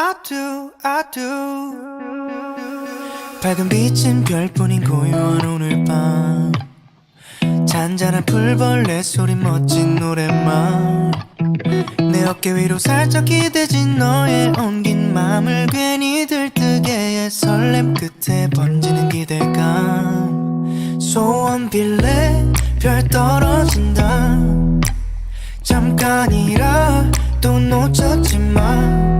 I do, I do. 밝은 빛은 별뿐인 고요한 오늘 밤. 잔잔한 풀벌레 소리 멋진 노랫말. 내 어깨 위로 살짝 기대진 너의 엉긴 맘을 괜히 들뜨게 해 설렘 끝에 번지는 기대감 소원 빌래 별 떨어진다 잠깐이라 또 놓쳤지만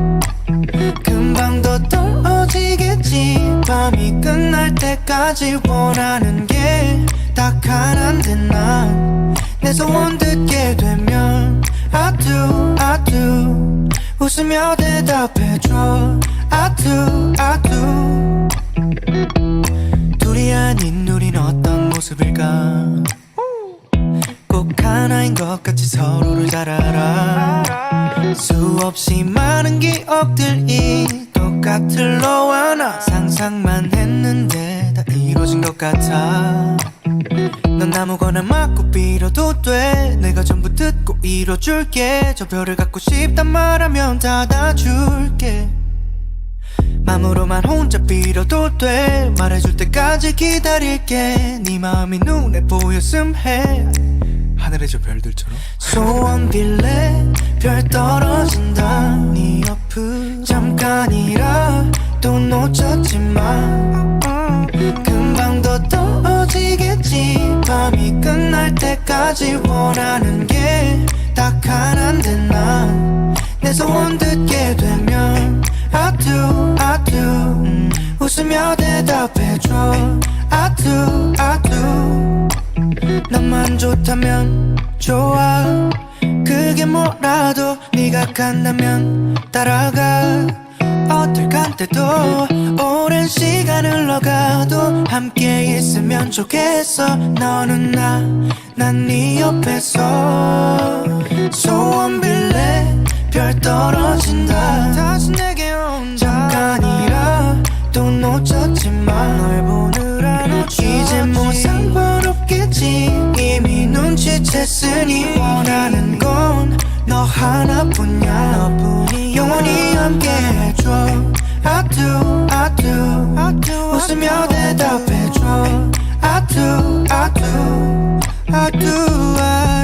밤이 끝날 때까지 원하는 게 딱 하나인데 난내 소원 듣게 되면 I do, I do 웃으며 대답해줘. I do, I do 둘이 아닌 우린 어떤 모습일까? 꼭 하나인 것 같이 서로를 잘 알아. 수없이 많은 기억들이 똑같을 너와 나 상상만 했는데 다 이루어진 것 같아. 넌 아무거나 맞고 빌어도 돼. 내가 전부 듣고 이뤄줄게. 저 별을 갖고 싶단 말하면 닫아줄게. 맘으로만 혼자 빌어도 돼. 말해줄 때까지 기다릴게. 네 마음이 눈에 보였음 해. 하늘의 저 별들처럼? 소원 빌래 별 떨어진다. 네잠 깐이라 또 놓쳤지만 금방 더 떨어지겠지. 밤이 끝날 때까지 원하는 게 딱 하나인데 난내 소원 듣게 되면 I do, I do 음, 웃으며 대답해줘. I do, I do 너만 좋다면 좋아. 그게 뭐라도 네가 간다면 따라가 어떨 때도 오랜 시간 흘러가도 함께 있으면 좋겠어. 너는 나 난 네 옆에서 소원 빌래 별 떨어진다. 다시 내게 온다 잠깐이라 또 놓쳤지만 널 보느라 놓쳤지. 이제 뭐 상관없겠지. 이미 눈치챘으니 원하는 건 너 하나뿐이야. 너뿐이 영원히 함께 I do, I do, I do 웃으며 대답해줘 I do, I do, I do, I